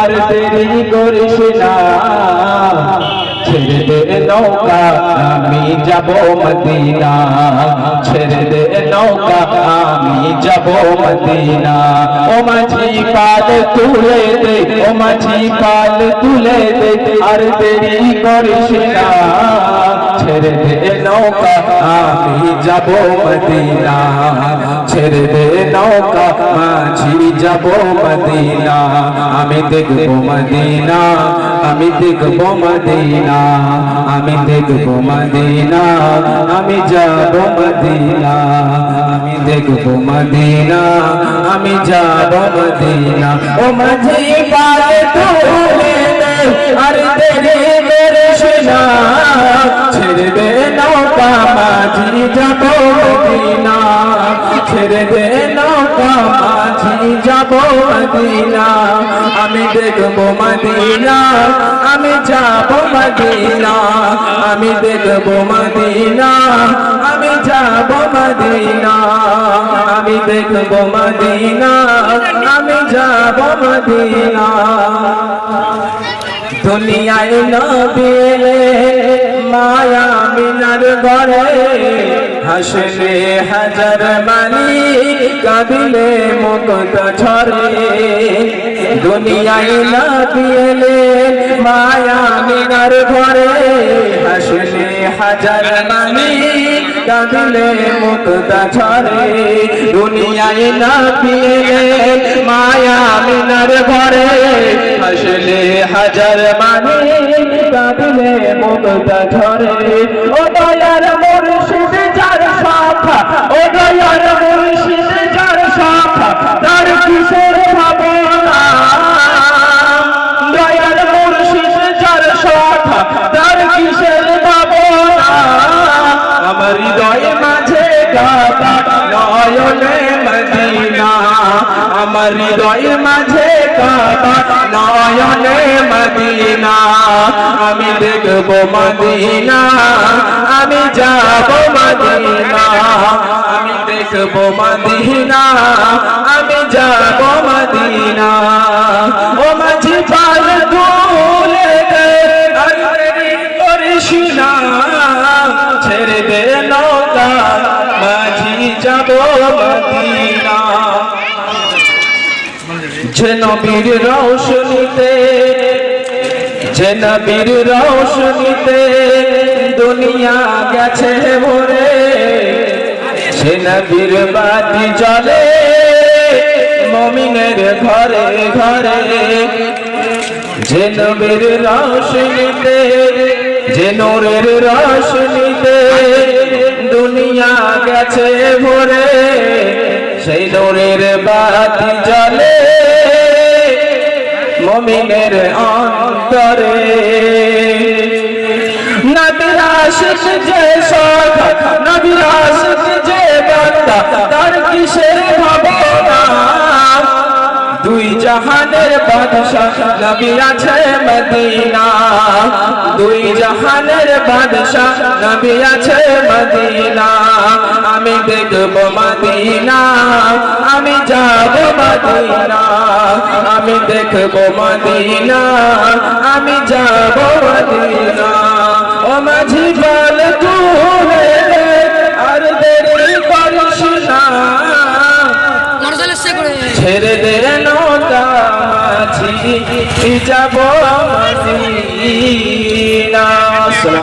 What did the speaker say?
আর দেরি করিস না। ছেড়ে দে নৌকা, আমি যাব মদিনা। ছেড়ে দে নৌকা, আমি যাব মদিনা। ও মাঝি পাল তুলে দে, ও মাঝি পাল তুলে দে, আর দেরি করিস না। ছেড়ে দে নৌকা, আমি যাব মদিনা। ছেড়ে দে নৌকা, মাঝি যাব মদিনা। আমি দেখব মদিনা, আমি দেখব মদিনা। আমি দেখব মদিনা, আমি যাব মদিনা। আমি দেখব মদিনা, আমি যাব মদিনা। ও মাঝি পালে তুলে মাঝি যাব মদিনা। ছেড়ে দে নৌকা মাঝি যাব মদিনা। আমি দেখব মদিনা, আমি যাব মদিনা। আমি দেখব মদিনা, আমি যাব মদিনা। আমি দেখব মদিনা, আমি যাব মদিনা। দুনিয়ায় নবিলে মায়া মিনার ঘরে হাসলে হাজার মানি কাবিলে মুক্ত ঝরে। দুনিয়ায় না পিয়েলে মায়া মিনার ঘরে হাসলে হাজার মানি কাবিলে মুক্তা ছড়ে দুনিয়ায় নবিলে মায়া মিনার ঘরে। হাসলে হাজার মানে কাঁদলে মুক্তা ঝরে। ও দয়ার মোর সুবিচার সাথা, ও দয়ার নয়নে মদিনা, আমার হৃদয় মাঝে কাবা নয়নে মদিনা। আমি দেখব মদিনা, আমি যাব মদিনা। আমি দেখব মদিনা, আমি যাব মদিনা। ও মাঝি পাল যে নবীর রৌশনীতে, যে নবীর রৌশনীতে দুনিয়া গেছে ভরে, সে নবীর বাতি জ্বলে মমিনের ঘরে ঘরে। যে নবীর রৌশনীতে, যে নোরের রৌশনীতে দুনিয়া গেছে ভরে সেই নূরের বাতি জ্বলে মমিনের অন্তরে। নবিরাশ যে সখা নবীর আশিক যে বান্দা তার কিসের দুই জাহানের বাদশাহ নবী আছে মদিনা। দুই জাহানের বাদশাহ নবী আছে মদিনা। আমি দেখব মদিনা, আমি যাব মদিনা। আমি দেখব মদিনা, আমি যাব মদিনা। ও মাঝি ছেড়ে দে নদামাছি যাব মদিনা